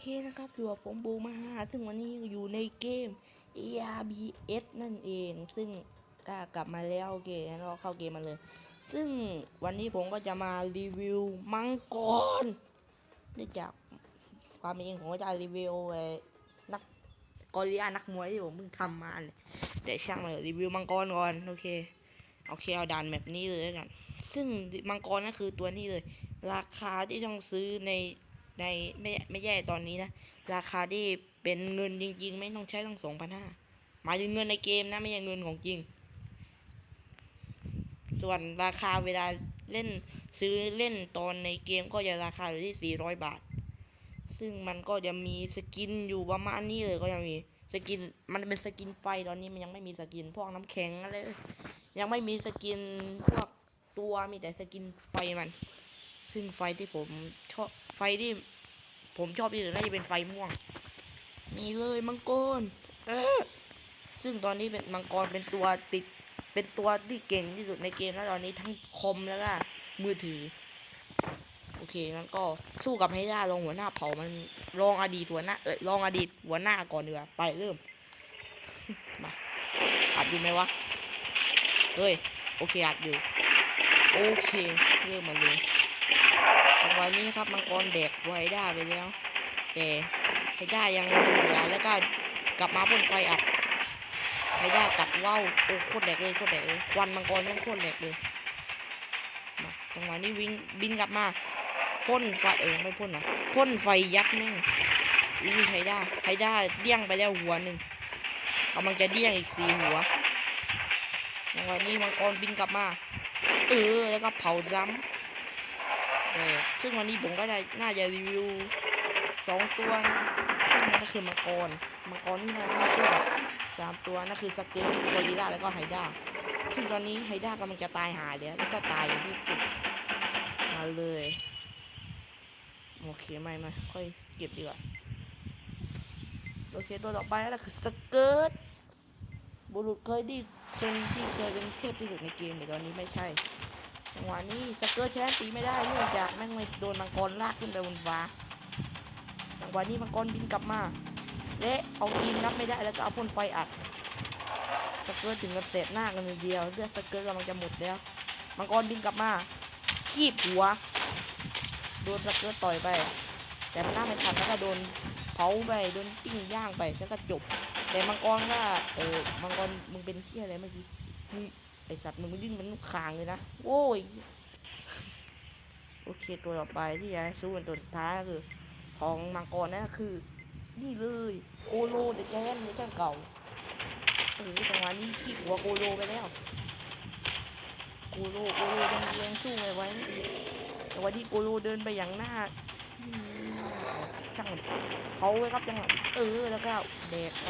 เคนะครับอยู่กับผมบูมาฮาซึ่งวันนี้อยู่ในเกม ERBS นั่นเอง ซึ่งก็กลับมาแล้วโอเคงั้นเราเข้าเกมมาเลย ซึ่งวันนี้ผมก็จะมารีวิวมังกรเนื่องจากความเป็นจริงผมก็จะรีวิวไอ้นักกอริลลานักมวยที่ผมเพิ่งทำมาเลยแต่ช่างเลยรีวิวมังกรก่อนโอเคโอเคเอาด่านแบบนี้เลยแล้วกัน ซึ่งมังกรนั่นคือตัวนี้เลย ราคาที่ต้องซื้อใน ในไม่ไม่แย่ตอนนี้นะ ราคาที่เป็นเงินจริง ๆ ไม่ต้องใช้ตั้งสองพันห้าหมายถึงเงินในเกมนะ ไม่ใช่เงินของจริง ส่วนราคาเวลาเล่นซื้อเล่นตอนในเกมก็จะราคาอยู่ที่400บาท ซึ่งมันก็จะมีสกินอยู่ประมาณนี้เลยก็ยังมีสกินมันเป็นสกินไฟตอนนี้มันยังไม่มีสกินพวกน้ำแข็งอะไรยังไม่มีสกินพวกตัวมีแต่สกินไฟมัน ซึ่งไฟที่ผมชอบไฟที่ ผมชอบที่สุดน่าจะเป็นไฟม่วง นี่เลยมังกรเออซึ่งตอนนี้เป็นมังกรเป็นตัวติด เป็นตัวที่เก่งที่สุดในเกมแล้วตอนนี้ทั้งคอมแล้วก็มือถือ โอเคงั้นก็สู้กับไฮด้าลองหัวหน้าเผามันลองอดีตหัวหน้าเออลองอดีตหัวหน้าก่อนเดือไปเริ่มมาอัดอยู่ไหมวะเฮ้ยโอเคอัดอยู่โอเคเริ่มมาเลย จังหวะนี้ครับมังกรแดกไวด้าไปแล้ว แต่ไฮด้ายังเหลือแล้วก็กลับมาพ่นไฟอัดไฮด้ากัดว่าวโอ้โคตรแดกเลยโคตรแดกเลยควันมังกรนั่นโคตรแดกเลยมาจังหวะนี้วิ่งบินกลับมาพ่นไฟเออไม่พ่นนะพ่นไฟยักษ์แม่งอุ้ยไฮด้าไฮด้าเดี้ยงไปแล้วหัวหนึ่งกำลังจะเดี้ยงอีกสี่หัวจังหวะนี้มังกรบินกลับมาเออแล้วก็เผาซ้ำ เออซึ่งวันนี้ผมก็ได้น่าจะรีวิวสองตัวนะนั่นก็คือมังกรมังกรนี่นะคือแบบสามตัวนั่นคือสเกลโกริลลาแล้วก็ไฮด้าซึ่งตอนนี้ไฮด้ากำลังจะตายหายแล้วแล้วก็ตายอย่างที่สุดมาเลยโอเคไม่ไม่ค่อยเก็บดีกว่าโอเคตัวต่อไปนั่นคือสเกิร์ตบุรุษเคยดีคนที่เคยเป็นเทพที่สุดในเกมแต่ตอนนี้ไม่ใช่ จังหวะนี้สเกิร์ตใช้ตีไม่ได้เนื่องจากแม่งไม่โดนมังกรลากขึ้นไปบนฟ้าจังหวะนี้มังกรบินกลับมาเละเอาทีมนับไม่ได้แล้วก็เอาพ่นไฟอัดสเกิร์ตถึงกับเศษหน้ากันเลยเดียวเลือดสเกิร์ตกำลังจะหมดแล้วมังกรบินกลับมาคีบหัวโดนสเกิร์ตต่อยไป แต่มันหน้าไม่ทันแล้วก็โดนเผาไปโดนปิ้งย่างไปแล้วก็จบ แต่มังกรก็เออมังกรมึงเป็นเชี่ยอะไรเมื่อกี้ สัตว์มึงดิ้นมันลูกคางเลยนะโว้ยโอเคตัวต่อไปที่จะสู้เป็นตัวสุดท้ายก็คือ ของมังกรนั่นคือ นี่เลยโกโลเดแกนเวอร์ชันเก่าโอ้โหจังหวะนี้ขี้หัวโกโลไปแล้วโกโลโกโลยังยังสู้ไม่ไหวแต่ว่าที่โกโลเดินไปอย่างหน้าช่างเขาไว้ครับจังหวะเออแล้วก็แดกไป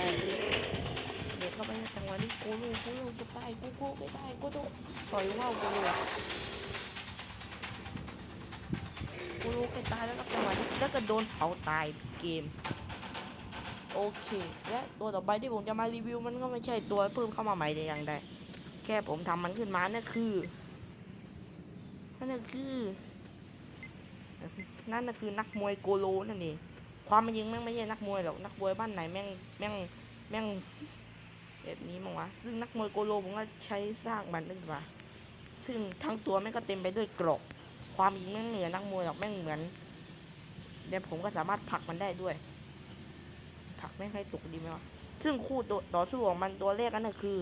เข้าไปจังหวะนี้กโลโกโลจะตายกโก้ไม่ตายโกโลต่อยว่าวโกโลโกโลใกล้ตายแล้วครับจังหวะนี้แล้วก็โดนเผาตายเกม โอเค และตัวต่อไปที่ผมจะมารีวิวมันก็ไม่ใช่ตัวเพิ่มเข้ามาใหม่แต่อย่างใดแค่ผมทำมันขึ้นมานั่นคือนั่นคือนั่นคือนักมวยโกโลนั่นเองความเป็นจริงแม่งไม่ใช่นักมวยหรอกนักมวยบ้านไหนแม่งแม่งแม่ง แบบนี้มั้งวะ ซึ่งนักมวยโกโลผมก็ใช้สร้างมันขึ้นมาซึ่งทั้งตัวแม่งก็เต็มไปด้วยกรอกความจริงแม่งเหนือนักมวยหรอกแม่งเหมือนเดี๋ยวผมก็สามารถผลักมันได้ด้วยผักไม่ค่อยตกดีไหมวะ ซึ่งคู่ต่อสู้ของมันตัวแรกนั่นก็คือ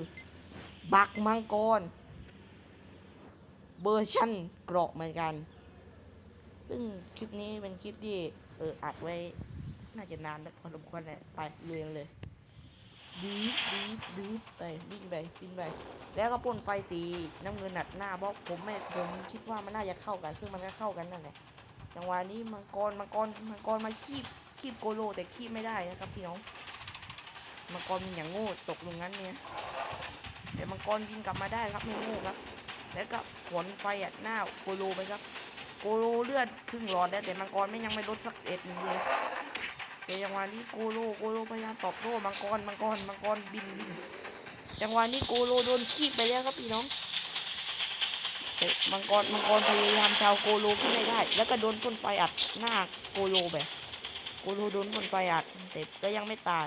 บักมังกรเบอร์ชั่นกราะเหมือนกัน ซึ่งคลิปนี้เป็นคลิปที่เอออัดไว้ น่าจะนานแล้วพอสมควรแหละไปเรียนเลย ดีดดีดดีดไปวิ่งไปวิ่งไป แล้วก็พ่นไฟสีน้ำเงินหนัดหน้าเพราะผมไม่ผมคิดว่ามันน่าจะเข้ากัน ซึ่งมันก็เข้ากันนั่นแหละจังหวะนี้มังกรมังกรมังกรมาคีบคีบโกโลแต่คีบไม่ได้นะครับพี่น้องมังกรมันอย่างโง่ตกลงงั้นเนี่ยแต่มังกรยิงกลับมาได้ครับไม่โง่ครับ แล้วก็ผลไฟอัดหน้าโกโลไปครับ โกโลเลือดครึ่งหลอดแล้วแต่มังกรไม่ยังไม่ลดสักเอ็ดนึงเลย จังหวะนี้โกโลโกโลพยายามตอบโต้มังกรมังกรมังกรบินบินจังหวะนี้โกโลโดนคีบไปแล้วครับพี่น้องมังกรมังกรพยายามชาวโกโลขึ้นไม่ได้ แล้วก็โดนพ่นไฟอัดหน้าโกโลไปโกโลโดนคนไฟอัดแต่ก็ยังไม่ตาย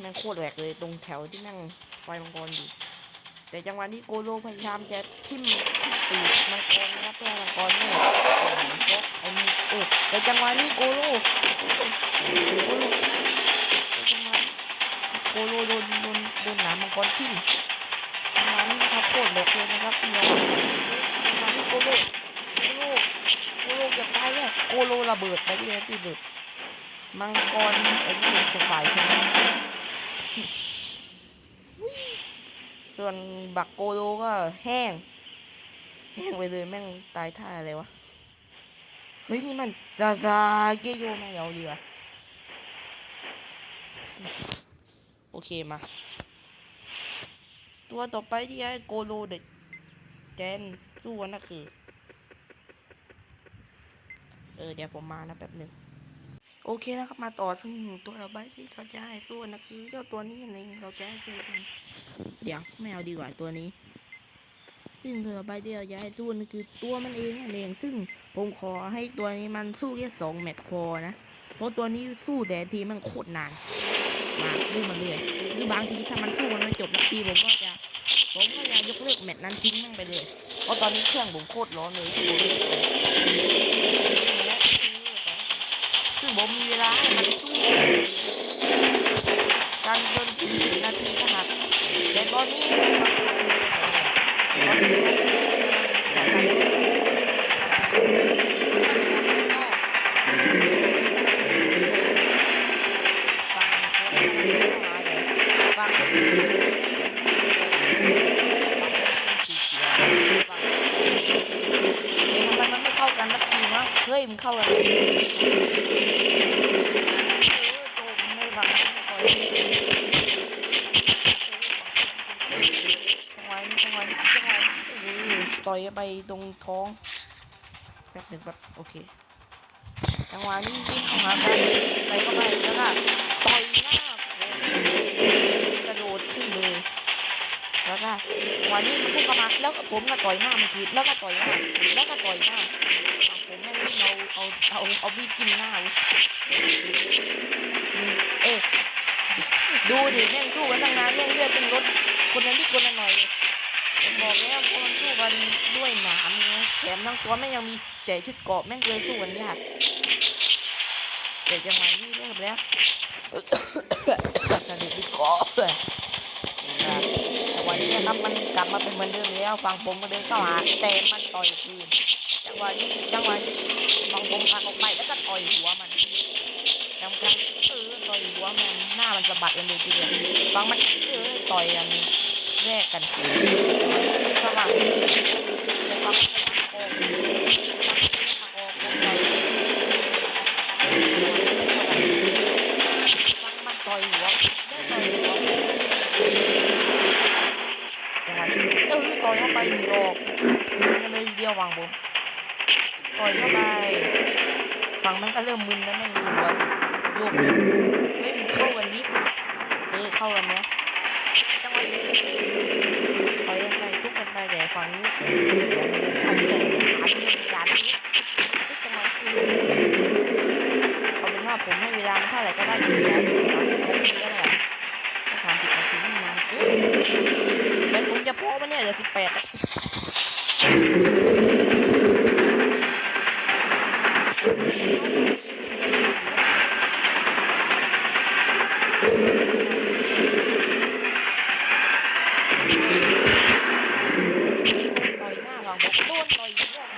แม่งโคตรแหลกเลยตรงแถวที่แม่งไฟมังกรอยู่แต่จังหวะนี้โกโลพยายามจะทิ่มทิ่มปีมังกรนะครับเพื่อมังกรไม่ ไอ้นี่เออแต่จังหวะนี้โกโลโกโลจังหวะโกโลโดนโดนโดนหนามมังกรทิ่มจังหวะนี้นะครับโคตรแหลกเลยนะครับพี่น้องจังหวะนี้โกโลโกโลโกโลจะตายแล้วโกโลระเบิดไปที่ไหนที่สุดมังกรไอ้นี่เป็นฝ่ายชนะส่วนบักโกโลก็แห้ง แห้งไปเลยแม่งตายท่าอะไรวะ ฮ้ยนี่มันซาซาเกโยแม่งเอาดีกว่าโอเคมา ตัวต่อไปที่ไอ้โกโลเด็ดแจนสู้กันนะคือ เออเดี๋ยวผมมานะแป๊บหนึ่งโอเคนะครับมาต่อซึ่งตัวเราใบที่เราจะให้สู้นะคือเจ้าตัวนี้นั่นเองเราจะให้สู้กันเดี๋ยวไม่เอาดีกว่าตัวนี้ ซึ่งตัวใบที่เราจะให้สู้นั่นคือตัวมันเองนั่นเองซึ่ง ผมขอให้ตัวนี้มันสู้แค่สองแมตช์พอนะ เพราะตัวนี้สู้แต่ทีมันโคตรนาน มาเรื่อยมาเรื่อยหรือบางทีถ้ามันสู้มันไม่จบนาทีผมก็จะ ผมก็จะยกเลิกแมตช์นั้นทิ้งม่งไปเลย เพราะตอนนี้เครื่องผมโคตรร้อนเลยที่ผมซึ่งผมมีเวลาให้มันสู้การจนถึงสิบนาทีขนาดแต่ตอนนี้มันฟั ต่อยไปตรงท้องแป๊บหนึ่งแป๊บโอเคจังหวะนี้วิ่งเข้าหากันใส่เข้าไปแล้วก็ต่อยหน้าผมกระโดดขึ้นเลยแล้วก็จังหวะนี้มันพุ่งเข้ามาแล้วก็ผมก็ต่อยหน้ามันคือแล้วก็ต่อยหน้าแล้วก็ต่อยหน้าอะผมแม่งวิ่งเอาเอาเอาเอาบีดจิ้มหน้าเอ๊ะดูดิแม่งสู้กันตั้งนานแม่งเลือดเป็นรถคนนั้นที่คนละหน่อยเลย บอกแล้วพอมันสู้กันด้วยหนามไงแถมทั้งตัวแม่งยังมีแต่ชุดเกาะแม่งเลยสู้กันยากแต่จังหวะนี้เริ่มแล้วจะเด็กที่เกาะเลยแต่วันนี้นะครับมันกลับมาเป็นเหมือนเดิมแล้วฝั่งผมก็เดินเข้าหาแต่มันต่อยคืนจังหวะนี้จังหวะนี้ฝั่งผมพาออกไปแล้วก็ต่อยหัวมันจำกันเออต่อยหัวมันหน้ามันสะบัดกันเลยทีเดียวฟังมันเออต่อยกัน แยกกันสลับแต่ฟังมันออกออกออกต่อยฟังมันต่อยหัวได้ต่อยหัวจังหวะนี้เออต่อยเข้าไปหนึ่งดอกกันเลยเดียววางผมต่อยเข้าไปฟังมันก็เริ่มมึนแล้วแม่งหัวโยกเลยเฮ้ยมันเข้ากันดิเออเข้ากันนะจังหวะนี้ แต่ฝั่งนี้เดี๋ยวมันจะขาดเลยขาดเลยขาดเลยจังหวะคือเอาเป็นว่าผมให้เวลามันเท่าไหร่ก็ได้ทีไอ้สามสิบนาทีก็ได้สามสิบนาทีนี่นานเกินเป็นผมจะพอปะเนี่ยเดี๋ยวสิบแปดต่ อยหน้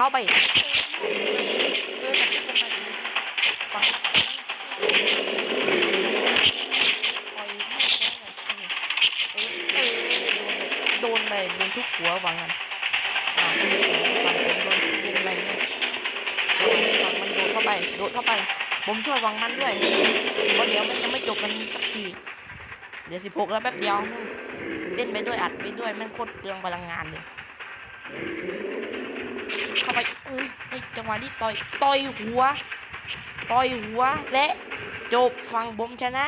เข้าไปโดนไปโดนทุกหัววางกันมันโดนเข้าไป โดนเข้าไป ผมช่วยวังมันด้วยเพราะเดี๋ยวมันจะไม่จบกันสักที เดี๋ยวสิบหกแล้วแป๊บเดียวเล่นไปด้วยอัดไปด้วยมันโคตรเตืองพลังงานเลย ไปเอ้ยไอ้จังหวะนี้ต่อยต่อยหัว ต่อยหัวและจบฝั่งผมชนะ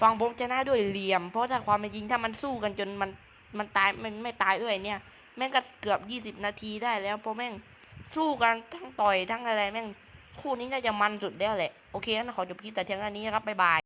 ฝั่งผมชนะด้วยเหลี่ยม เพราะถ้าความเป็นจริงถ้ามันสู้กันจนมันมันตายมันไม่ตายด้วยเนี่ย แม่งก็เกือบยี่สิบนาทีได้แล้วเพราะแม่งสู้กันทั้งต่อยทั้งอะไรแม่งคู่นี้น่าจะมันสุดแล้วแหละ โอเคงั้นขอจบคลิปแต่เพียงเท่านี้ครับบ๊ายบาย